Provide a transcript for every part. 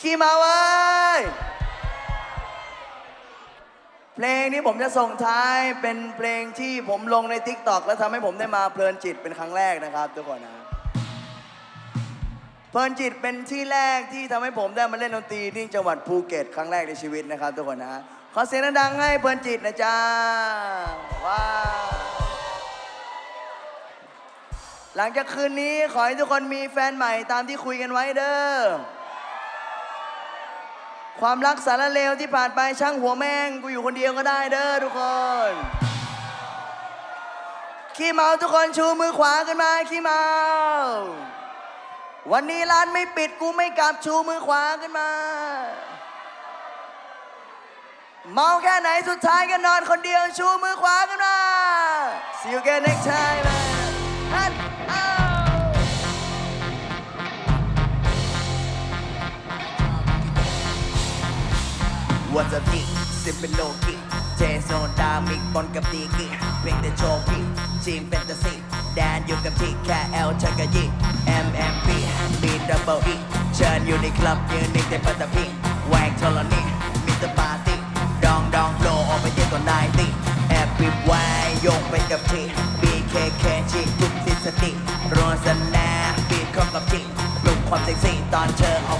ขี้เมาเว้ย เพลงนี้ผมจะส่งท้ายเป็นเพลงที่ผมลงใน t ิ k t o k แล้วทำให้ผมได้มาเพลินจิตเป็นครั้งแรกนะครับทุกคนนะ เพลินจิตเป็นที่แรกที่ทำให้ผมได้มาเล่นดนตรีที่จังหวัดภูเก็ตครั้งแรกในชีวิตนะครับทุกคนนะ ขอเสียงดังๆให้เพลินจิตนะจ๊ะ ว้าวหลังจากคืนนี้ขอให้ทุกคนมีแฟนใหม่ตามที่คุยกันไว้เด้อ ความรักสารเลวที่ผ่านไปช่างหัวแม่ง กูอยู่คนเดียวก็ได้เด้อทุกคน ขี้เมาทุกคนชูมือขวาขึ้นมาขี้เมา วันนี้ร้านไม่ปิดกูไม่กลับชูมือขวาขึ้นมา เมาแค่ไหนสุดท้ายก็นอนคนเดียวชูมือขวาขึ้นมา See you again next time วันจะพี่สิบเป็นโลกิเทโซดามิกบนกับตีกิเพลงแต่โชว์พี่ทีมแฟนตาซีแดนอยู่กับที่แค่เอลชักกะยี MMP บีดับเบิลอีเชิญอยู่ในคลับยืนในแต่ปัตตพีแหวกทรณีมิสเตอร์ปาร์ตี้ดองดองโลออกไปเยอะกว่าไนตี้แอบปิดไว้โยงไปกับที่ BKK ชีทุกทฤษฎีรวสนาบีดเข้ากับที่ปลุกความเซ็กซี่ตอนเธอออก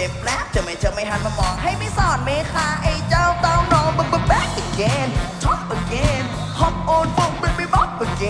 จ็บแล้ทำไมเธอไม่หันมามองให้ไม่สอนเมคาไอ้เจ้าเต้าน้องบึ๊บบึ๊บ back again top again hop on boom baby bop again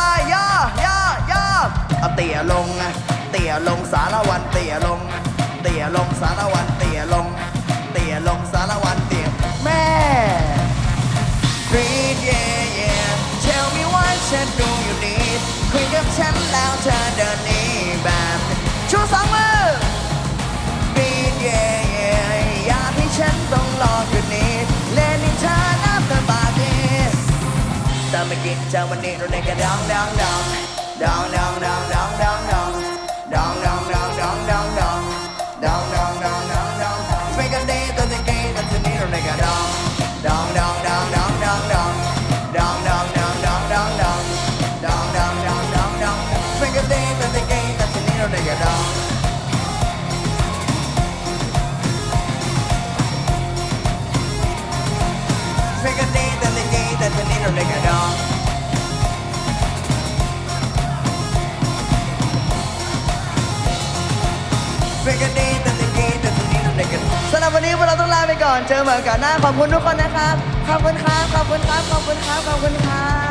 ยลงสารวันเตี่ยลง เตี่ยลงสารวันเตี่ยลง เตี่ยลงสารวันเตี่ยแม่ Read yeah yeah Tell me why ฉันดูอยู่ need คุยกับฉันแล้วเธอเดินนี้แบบชูสองมือ Read yeah yeah อยากให้ฉันต้องรอคืนนี้เล่นในิทานน้ำตาบาดีแต่ไม่กินเจอวันนี้เราในกระดังดังดังดังดังดัง down, down. ไปก่อน เจอเหมือนกันหน้าขอบคุณทุกคนนะครับ ขอบคุณครับ ขอบคุณครับ ขอบคุณครับ ขอบคุณครับ